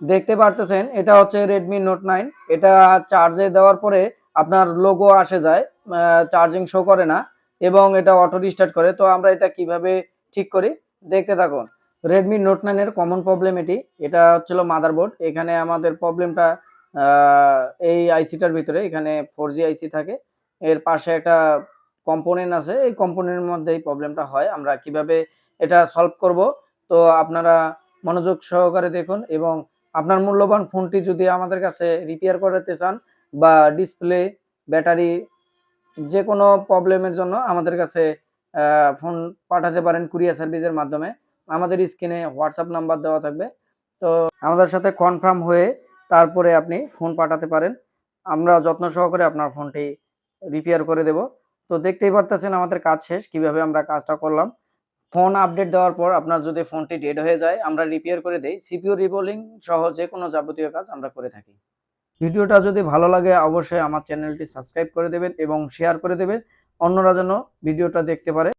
দেখতে পারতেছেন, এটা হচ্ছে রেডমি নোট নাইন এটা চার্জে দেওয়ার পরে আপনার লোগো আসে যায় চার্জিং শো করে না, এবং এটা অটো রিস্টার্ট করে। তো আমরা এটা কীভাবে ঠিক করি? দেখতে থাকুন। রেডমি নোট নাইনের কমন প্রবলেম এটি। এটা হচ্ছিল মাদারবোর্ড এখানে আমাদের প্রবলেমটা এই আইসিটার ভিতরে। এখানে ফোর জি আইসি থাকে। এর পাশে একটা কম্পোনেন্ট আছে। এই কম্পোনেন্টের মধ্যে এই প্রবলেমটা হয়। আমরা কীভাবে এটা সলভ করব? তো আপনারা মনোযোগ সহকারে দেখুন, এবং আপনার মূল্যবান ফোনটি যদি আমাদের কাছে রিপেয়ার করাতে চান বা ডিসপ্লে ব্যাটারি যে কোনো প্রবলেমের জন্য আমাদের কাছে ফোন পাঠাতে পারেন কুরিয়ার সার্ভিসের মাধ্যমে। আমাদের স্ক্রিনে হোয়াটসঅ্যাপ নাম্বার দেওয়া থাকবে। তো আমাদের সাথে কনফার্ম হয়ে তারপরে আপনি ফোন পাঠাতে পারেন। আমরা যত্ন সহকারে আপনার ফোনটি রিপেয়ার করে দেব। তো দেখতেই পারতেছেন আমাদের কাজ শেষ, কীভাবে আমরা কাজটা করলাম। ফোন আপডেট দেওয়ার পর আপনার যদি ফোনটি ডেড হয়ে যায়, আমরা রিপেয়ার করে দেই। সিপিইউ রিবোলিং সহ যে কোনো যাবতীয় কাজ আমরা করে থাকি। ভিডিওটা যদি ভালো লাগে, অবশ্যই আমার চ্যানেলটি সাবস্ক্রাইব করে দেবেন এবং শেয়ার করে দেবেন। অন্যরা যেন ভিডিওটা দেখতে পারে।